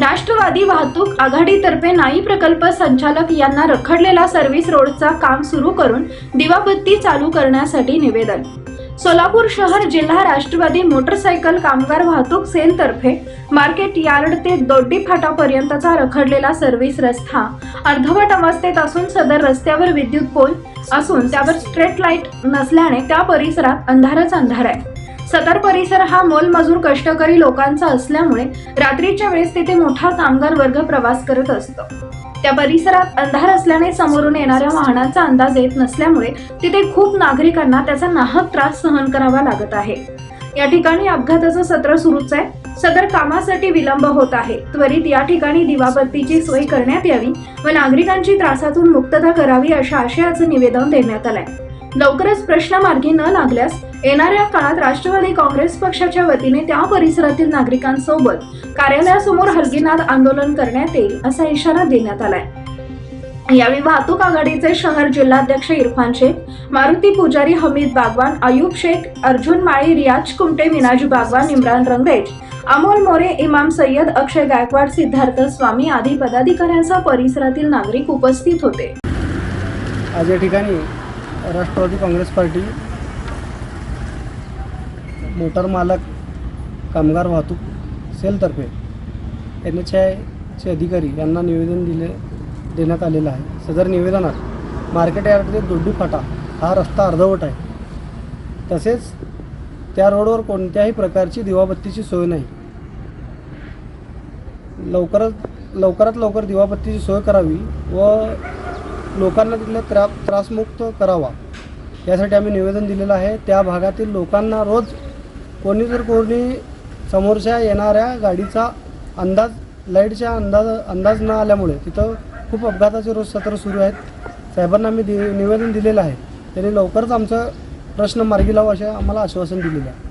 राष्ट्रवादी वाहतूक आघाडीतर्फे नाई प्रकल्प संचालक यांना रखडलेला सर्व्हिस रोडचा काम सुरू करून दिवाबत्ती चालू करण्यासाठी निवेदन. सोलापूर शहर जिल्हा राष्ट्रवादी मोटरसायकल कामगार वाहतूक सेलतर्फे मार्केट यार्ड ते दोड्डी फाटापर्यंतचा रखडलेला सर्व्हिस रस्ता अर्धवट अवस्थेत असून सदर रस्त्यावर विद्युत पोल असून त्यावर स्ट्रेट लाइट नसल्याने त्या परिसरात अंधारच अंधार आहे. सदर परिसर हा मोलमजूर कष्टकरी लोकांचा असल्यामुळे रात्रीच्या वेळेस तिथे मोठा कामगार वर्ग प्रवास करत असतो. त्या परिसरात अंधार असल्याने समोरून येणाऱ्या वाहनाचा अंदाज येत नसल्यामुळे तिथे खूप नागरिकांना त्याचा नाहक त्रास सहन करावा लागत आहे. या ठिकाणी अपघाताचं सत्र सुरूच आहे. सदर कामासाठी विलंब होत आहे. त्वरित या ठिकाणी दिवाबत्तीची सोय करण्यात यावी व नागरिकांची त्रासातून मुक्तता करावी अशा आशयाचं निवेदन देण्यात आलंय. लवकरच प्रश्न मार्गी न लागल्यास येणाऱ्या काळात राष्ट्रवादी काँग्रेस पक्षाच्या वतीने त्या परिसरातील नागरिकांसोबत कार्यालयासमोर हलगीनाद आंदोलन करण्यात येईल असा इशारा देण्यात आलाय. यावेळी वाहतूक आघाडीचे शहर जिल्हाध्यक्ष इरफान शेख मारुती पुजारी हमीद बागवान आयुब शेख अर्जुन माळी रियाज कुमटे मिनाज बागवान इम्रान रंगरेज अमोल मोरे इमाम सय्यद अक्षय गायकवाड सिद्धार्थ स्वामी आदी पदाधिकाऱ्यांसह परिसरातील नागरिक उपस्थित होते. आज या ठिकाणी राष्ट्रवादी काँग्रेस पार्टी मोटार मालक कामगार वाहतूक सेलतर्फे एन एच आयचे अधिकारी यांना निवेदन दिले देण्यात आलेलं आहे. सदर निवेदनात मार्केट यार्ड ते दोड्डी फाटा हा रस्ता अर्धवट आहे. तसेच त्या रोडवर कोणत्याही प्रकारची दिवाबत्तीची सोय नाही. लवकरात लवकरात लवकर दिवाबत्तीची सोय करावी व लोकांना तिथलं त्रा त्रासमुक्त करावा. यासाठी आम्ही निवेदन दिलेलं आहे. त्या भागातील लोकांना रोज कोणी जर कोणी समोरच्या येणाऱ्या गाडीचा अंदाज लाईटच्या अंदाज अंदाज न आल्यामुळे तिथं खूप अपघाताचे रोज सत्र सुरू आहेत. साहेबांना आम्ही दि निवेदन दिलेलं आहे. त्यांनी लवकरच आमचं प्रश्न मार्गी लावा असे आम्हाला आश्वासन दिलेलं आहे.